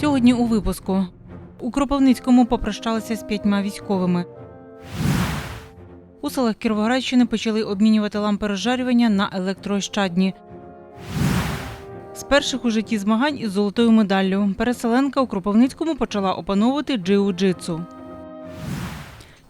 Сьогодні у випуску у Кропивницькому попрощалися з п'ятьма військовими. У селах Кіровоградщини почали обмінювати лампи розжарювання на електроощадні. З перших у житті змагань із золотою медаллю переселенка у Кропивницькому почала опановувати джиу-джитсу.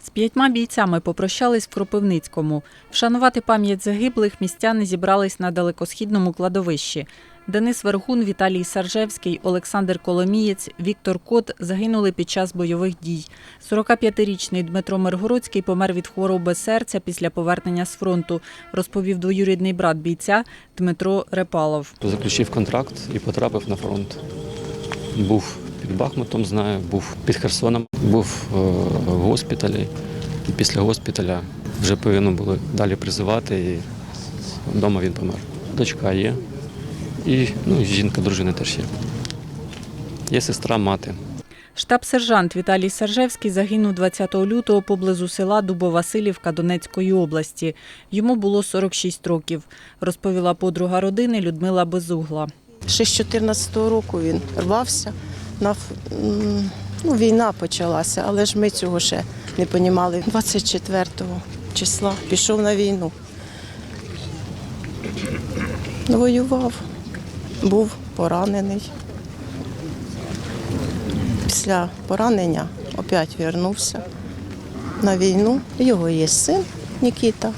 З п'ятьма бійцями попрощались в Кропивницькому. Вшанувати пам'ять загиблих містяни зібрались на далекосхідному кладовищі. Денис Вергун, Віталій Саржевський, Олександр Коломієць, Віктор Кот загинули під час бойових дій. 45-річний Дмитро Миргородський помер від хвороби серця після повернення з фронту, розповів двоюрідний брат бійця Дмитро Репалов. Заключив контракт і потрапив на фронт. Був під Бахмутом, знаю, був під Херсоном, був е, в госпіталі. І після госпіталя вже повинні були далі призивати, і вдома він помер. Дочка є. І ну, жінка, дружина теж є. Є сестра, мати. Штаб-сержант Віталій Саржевський загинув 20 лютого поблизу села Дубовасилівка Донецької області. Йому було 46 років, розповіла подруга родини Людмила Безугла. Ще з 14-го року він рвався. На, ну, війна почалася, але ж ми цього ще не розуміли. 24 числа пішов на війну. Воював, був поранений. Після поранення опять вернувся на війну. Його є син Нікіта,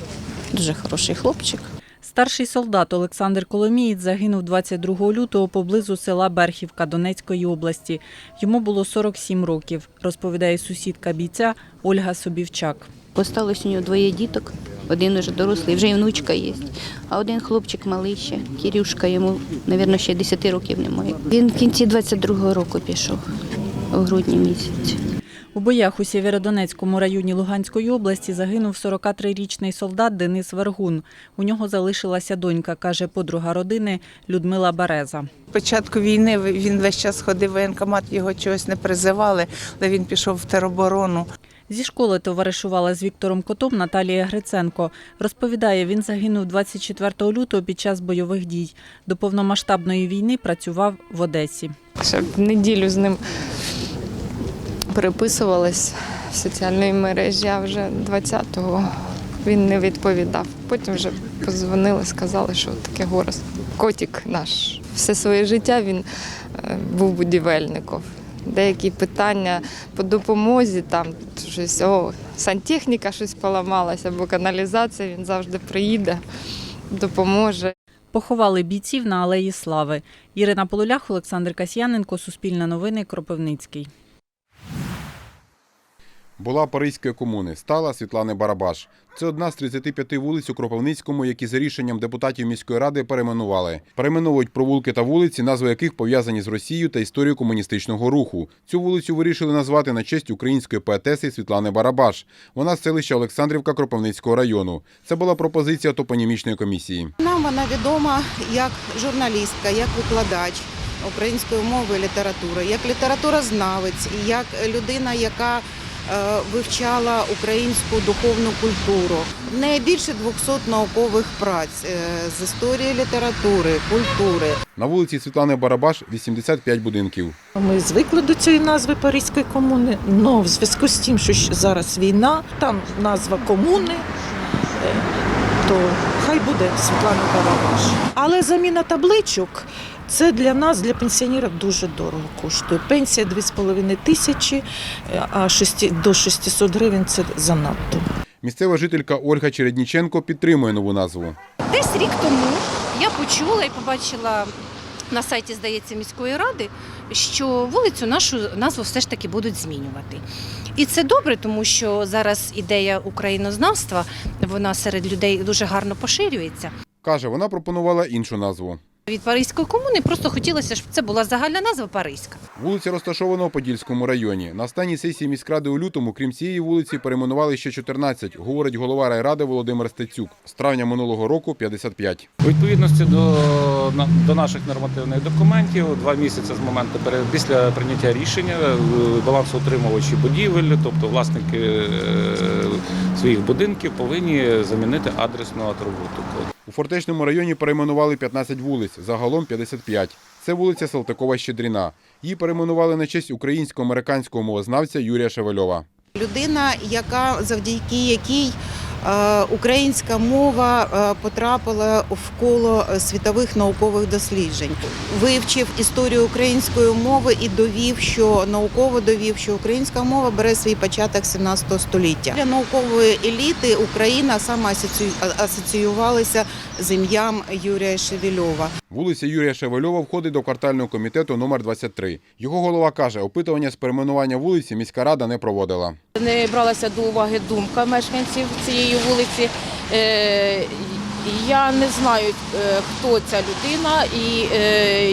дуже хороший хлопчик. Старший солдат Олександр Коломієць загинув 22 лютого поблизу села Берхівка Донецької області. Йому було 47 років, розповідає сусідка бійця Ольга Собівчак. Осталось у нього двоє діток, один уже дорослий, вже і внучка є. А один хлопчик малий ще, Кірюшка, йому, мабуть, ще 10 років немає. Він в кінці 22-го року пішов, у грудні місяці. У боях у Сєвєродонецькому районі Луганської області загинув 43-річний солдат Денис Вергун. У нього залишилася донька, каже подруга родини Людмила Береза. початку війни він весь час ходив в воєнкомат, його чогось не призивали, але він пішов в тероборону. Зі школи товаришувала з Віктором Котом Наталія Гриценко. Розповідає, він загинув 24 лютого під час бойових дій. До повномасштабної війни працював в Одесі. Ще неділю з ним переписувалась в соціальній мережі, а вже 20-го він не відповідав. Потім вже позвонили, сказали, що таке горе. Котик наш. Все своє життя він е, був будівельником. Деякі питання по допомозі, там щось, о, сантехніка щось поламалася, або каналізація, він завжди приїде, допоможе. Поховали бійців на Алеї Слави. Ірина Полулях, Олександр Касьяненко, Суспільне новини, Кропивницький. Була Паризької комуни, стала Світлани Барабаш. Це одна з 35 вулиць у Кропивницькому, які за рішенням депутатів міської ради перейменували. Перейменовують провулки та вулиці, назви яких пов'язані з Росією та історією комуністичного руху. Цю вулицю вирішили назвати на честь української поетеси Світлани Барабаш. Вона з селища Олександрівка Кропивницького району. Це була пропозиція топонімічної комісії. Нам вона відома як журналістка, як викладач української мови і літератури, як літературознавець, як людина, яка вивчала українську духовну культуру. В неї більше 200 наукових праць е, з історії літератури, культури. На вулиці Світлани Барабаш 85 будинків. Ми звикли до цієї назви Паризької комуни, але в зв'язку з тим, що зараз війна, там назва комуни, е, то хай буде Світлана Барабаш. Але заміна табличок це для нас, для пенсіонерів, дуже дорого коштує. Пенсія 2,5 тисячі, е, а шести- до 600 гривень це занадто. Місцева жителька Ольга Чередніченко підтримує нову назву. Десь рік тому я почула і побачила на сайті, здається, міської ради, що вулицю нашу назву все ж таки будуть змінювати. І це добре, тому що зараз ідея українознавства вона серед людей дуже гарно поширюється. Каже, вона пропонувала іншу назву. Від Паризької комуни просто хотілося, щоб це була загальна назва Паризька. Вулиця розташована у Подільському районі. На останній сесії міськради у лютому, крім цієї вулиці, перейменували ще 14, говорить голова райради Володимир Стецюк. З травня минулого року 55. У відповідності до, до наших нормативних документів, два місяці з моменту після прийняття рішення е, балансоутримувачі будівель, тобто власники е, своїх будинків, повинні замінити адресну атрибутику. У Фортечному районі перейменували 15 вулиць, загалом 55. Це вулиця Салтикова-Щедріна. Її перейменували на честь українсько-американського мовознавця Юрія Шевельова. Людина, яка завдяки якій українська мова е, потрапила в коло світових наукових досліджень, вивчив історію української мови і довів, що науково довів, що українська мова бере свій початок 17 століття. Для наукової еліти Україна асоці- асоціювалася з ім'ям Юрія Шевельова. Вулиця Юрія Шевельова входить до квартального комітету номер 23. Його голова каже, опитування з перейменування вулиці міська рада не проводила. Не бралася до уваги думка мешканців цієї вулиці. Я не знаю, е, хто ця людина і е,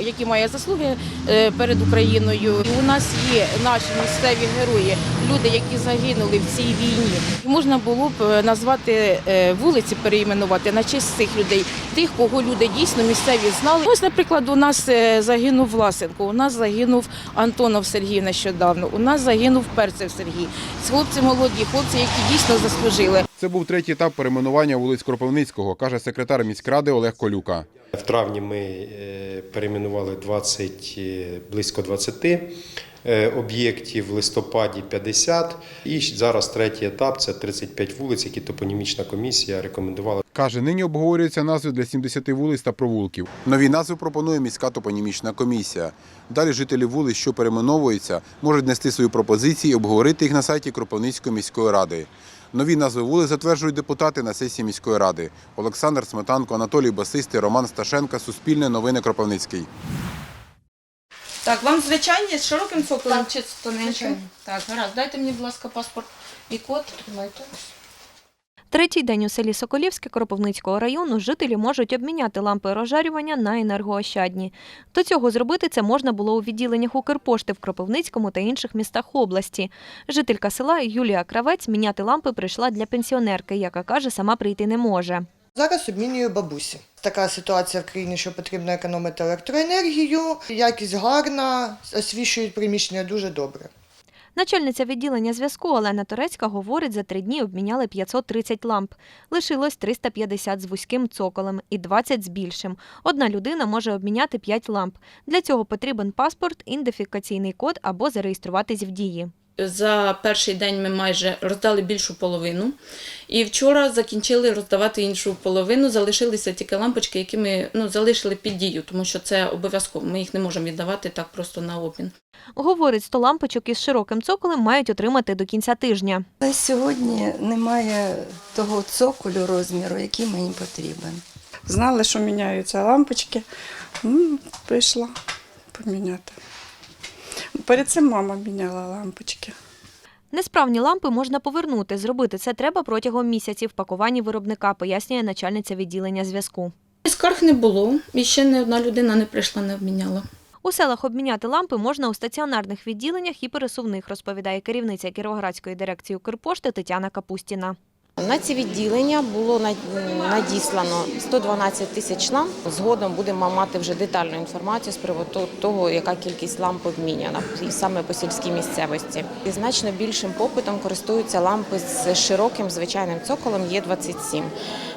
які має заслуги е, перед Україною. У нас є наші місцеві герої, люди, які загинули в цій війні. Можна було б назвати вулиці, переіменувати на честь цих людей, тих, кого люди дійсно місцеві знали. Ось, наприклад, у нас загинув Власенко, у нас загинув Антонов Сергій нещодавно, у нас загинув Перцев Сергій. Хлопці молоді, хлопці, які дійсно заслужили. Це був третій етап перейменування вулиць Кропивницького, каже секретар міськради Олег Колюка. В травні ми е, перейменували 20, е, близько 20 е, об'єктів, в листопаді 50. І зараз третій етап це 35 вулиць, які топонімічна комісія рекомендувала. Каже, нині обговорюються назви для 70 вулиць та провулків. Нові назви пропонує міська топонімічна комісія. Далі жителі вулиць, що перейменовуються, можуть нести свої пропозиції і обговорити їх на сайті Кропивницької міської ради. Нові назви вулиць затверджують депутати на сесії міської ради. Олександр Сметанко, Анатолій Басистий, Роман Сташенка, Суспільне новини Кропивницький. Так, вам звичайні з широким соколом чи з тоненьким? Так, гаразд. Дайте мені, будь ласка, паспорт і код. Тримайте. Третій день у селі Соколівське Кропивницького району жителі можуть обміняти лампи розжарювання на енергоощадні. До цього зробити це можна було у відділеннях Укрпошти в Кропивницькому та інших містах області. Жителька села Юлія Кравець міняти лампи прийшла для пенсіонерки, яка каже, сама прийти не може. Зараз обмінюю бабусі. Така ситуація в країні, що потрібно економити електроенергію. Якість гарна, освіщують приміщення дуже добре. Начальниця відділення зв'язку Олена Торецька говорить, за три дні обміняли 530 ламп. Лишилось 350 з вузьким цоколем і 20 з більшим. Одна людина може обміняти 5 ламп. Для цього потрібен паспорт, ідентифікаційний код або зареєструватись в дії. За перший день ми майже роздали більшу половину. І вчора закінчили роздавати іншу половину. Залишилися тільки лампочки, які ми ну, залишили під дію, тому що це обов'язково. Ми їх не можемо віддавати так просто на обмін. Говорить, 100 лампочок із широким цоколем мають отримати до кінця тижня. Але сьогодні немає того цоколю розміру, який мені потрібен. Знали, що міняються лампочки. М, Прийшла поміняти. Перед цим мама міняла лампочки. Несправні лампи можна повернути. Зробити це треба протягом місяців в пакуванні виробника, пояснює начальниця відділення зв'язку. Скарг не було, і ще не одна людина не прийшла, не обміняла. У селах обміняти лампи можна у стаціонарних відділеннях і пересувних, розповідає керівниця Кіровоградської дирекції Укрпошти Тетяна Капустіна. На ці відділення було надіслано 112 тисяч ламп. Згодом будемо мати вже детальну інформацію з приводу того, яка кількість ламп обміняна саме по сільській місцевості. І значно більшим попитом користуються лампи з широким звичайним цоколем Є27,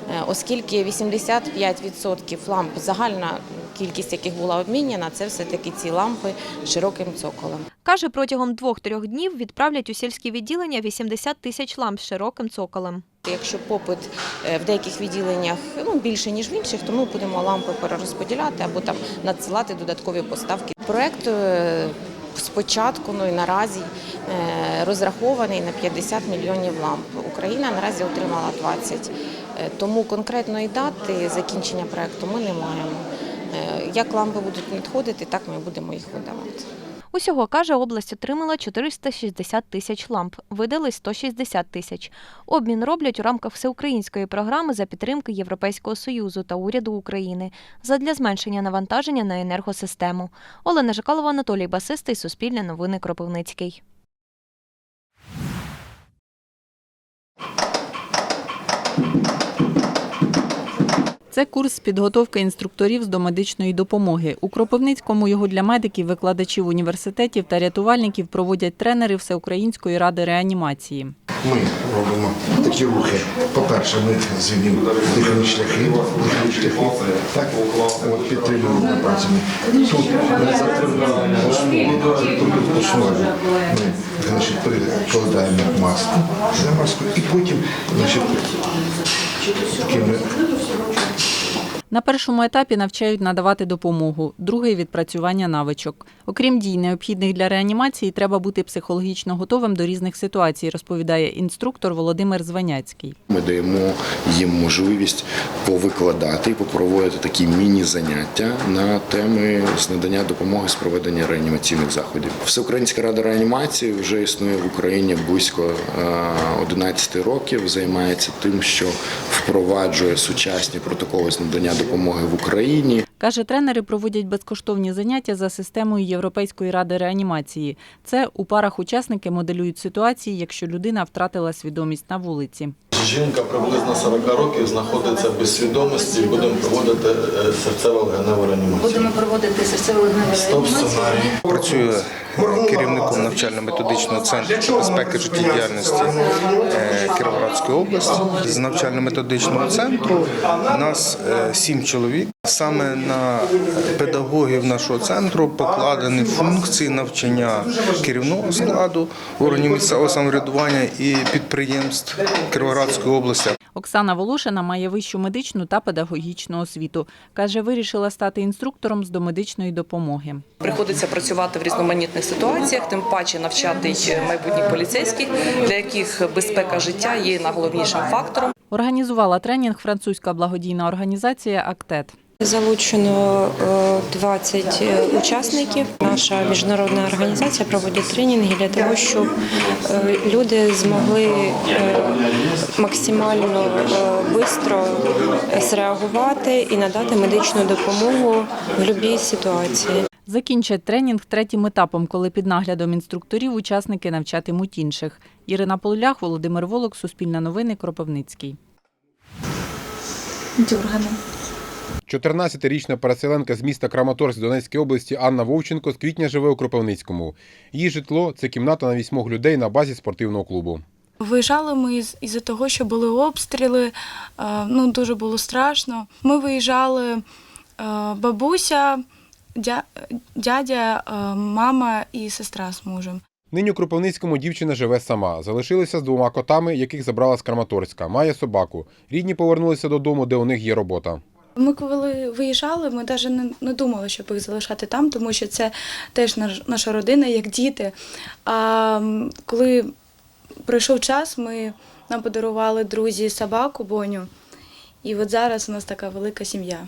Е, оскільки 85% ламп, загальна кількість яких була обміняна, це все-таки ці лампи з широким цоколем. Каже, протягом двох-трьох днів відправлять у сільські відділення 80 тисяч ламп з широким цоколем. Якщо попит е, в деяких відділеннях ну, більше, ніж в інших, то ми будемо лампи перерозподіляти або там надсилати додаткові поставки. Проект е, спочатку, ну і наразі е, розрахований на 50 мільйонів ламп. Україна наразі отримала 20. Е, Тому конкретної дати закінчення проекту ми не маємо. Як лампи будуть надходити, так ми будемо їх видавати. Усього, каже, область отримала 460 тисяч ламп, видали 160 тисяч. Обмін роблять у рамках всеукраїнської програми за підтримки Європейського Союзу та уряду України задля зменшення навантаження на енергосистему. Олена Жикалова, Анатолій Басистий, Суспільне новини Кропивницький. Це курс підготовки інструкторів з домедичної допомоги. У Кропивницькому його для медиків, викладачів університетів та рятувальників проводять тренери Всеукраїнської ради реанімації. ми робимо такі рухи. По-перше, ми звільнимо дихальні шляхи, дихальні шляхи. Так, от підтримуємо пальцями. Тут ми затримуємо основу. Ми значить, перекладаємо маску маску і потім значить, такими На першому етапі навчають надавати допомогу, другий відпрацювання навичок. Окрім дій, необхідних для реанімації, треба бути психологічно готовим до різних ситуацій, розповідає інструктор Володимир Званяцький. Ми даємо їм можливість повикладати і попроводити такі міні-заняття на теми з надання допомоги з проведення реанімаційних заходів. Всеукраїнська рада реанімації вже існує в Україні близько е, 11 років. Займається тим, що впроваджує сучасні протоколи з надання допомоги в Україні. Каже, тренери проводять безкоштовні заняття за системою Європейської ради реанімації. Це у парах учасники моделюють ситуації, якщо людина втратила свідомість на вулиці. Жінка приблизно 40 років знаходиться без свідомості. Будемо проводити е, серцево-легеневу реанімацію. Будемо проводити серцево-легеневу реанімацію. Працюю керівником навчально-методичного центру безпеки життєдіяльності е, Кіровоградської області. З навчально-методичного центру у нас е, сім чоловік. Саме на педагогів нашого центру покладені функції навчання керівного складу органів місцевого самоврядування і підприємств Кіровоградської області. Оксана Волошина має вищу медичну та педагогічну освіту. Каже, вирішила стати інструктором з домедичної допомоги. Приходиться працювати в різноманітних ситуаціях, тим паче навчати й майбутніх поліцейських, для яких безпека життя є найголовнішим фактором. Організувала тренінг французька благодійна організація Актет. Залучено е, 20 учасників. Наша міжнародна організація проводить тренінги для того, щоб е, люди змогли е, максимально швидко зреагувати і надати медичну допомогу в будь-якій ситуації. Закінчать тренінг третім етапом, коли під наглядом інструкторів учасники навчатимуть інших. Ірина Полулях, Володимир Волок, Суспільне новини, Кропивницький. Дюргани. 14-річна переселенка з міста Краматорськ Донецької області Анна Вовченко з квітня живе у Кропивницькому. Її житло це кімната на вісьмох людей на базі спортивного клубу. Виїжджали ми із- із-за того, що були обстріли, е, ну дуже було страшно. Ми виїжджали е, бабуся, дядя, е, мама і сестра з мужем. Нині у Кропивницькому дівчина живе сама. Залишилася з двома котами, яких забрала з Краматорська. Має собаку. Рідні повернулися додому, де у них є робота. Ми коли виїжджали, ми навіть не, не думали, щоб їх залишати там, тому що це теж наша родина, як діти. А коли пройшов час, ми нам подарували друзі собаку Боню. І от зараз у нас така велика сім'я.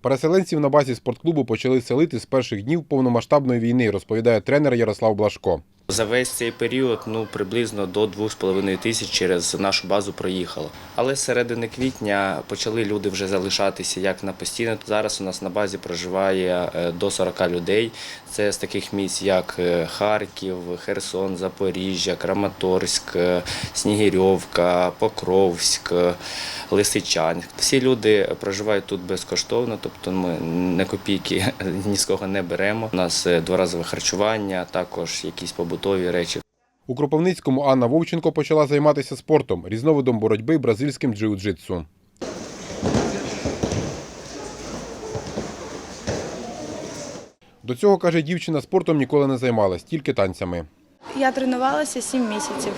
Переселенців на базі спортклубу почали селити з перших днів повномасштабної війни, розповідає тренер Ярослав Блашко. За весь цей період ну приблизно до 2,5 тисяч через нашу базу проїхало. Але з середини квітня почали люди вже залишатися як на постійно. Зараз у нас на базі проживає е, до 40 людей. Це з таких місць, як е, Харків, Херсон, Запоріжжя, Краматорськ, е, Снігирьовка, Покровськ, Лисичань. Всі люди проживають тут безкоштовно, тобто ми не копійки ні з кого не беремо. У нас дворазове харчування, також якісь побутові речі. У Кропивницькому Анна Вовченко почала займатися спортом, різновидом боротьби бразильським джиу-джитсу. До цього, каже дівчина, спортом ніколи не займалась, тільки танцями. Я тренувалася сім місяців.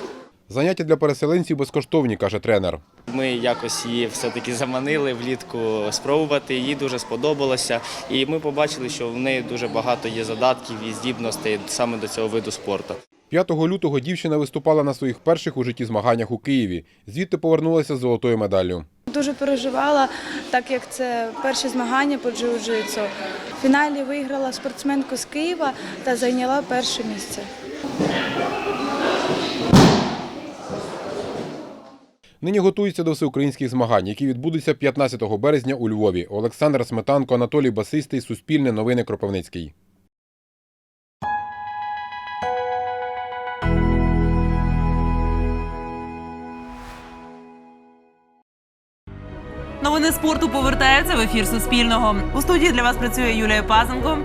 Заняття для переселенців безкоштовні, каже тренер. Ми якось її все-таки заманили влітку спробувати. Їй дуже сподобалося, і ми побачили, що в неї дуже багато є задатків і здібностей саме до цього виду спорту. 5 лютого дівчина виступала на своїх перших у житті змаганнях у Києві. Звідти повернулася з золотою медаллю. Дуже переживала, так як це перші змагання по джиу-джитсу. В фіналі виграла спортсменку з Києва та зайняла перше місце. Нині готується до всеукраїнських змагань, які відбудуться 15 березня у Львові. Олександр Сметанко, Анатолій Басистий, Суспільне новини Кропивницький. Новини спорту повертаються в ефір Суспільного. У студії для вас працює Юлія Пазенко.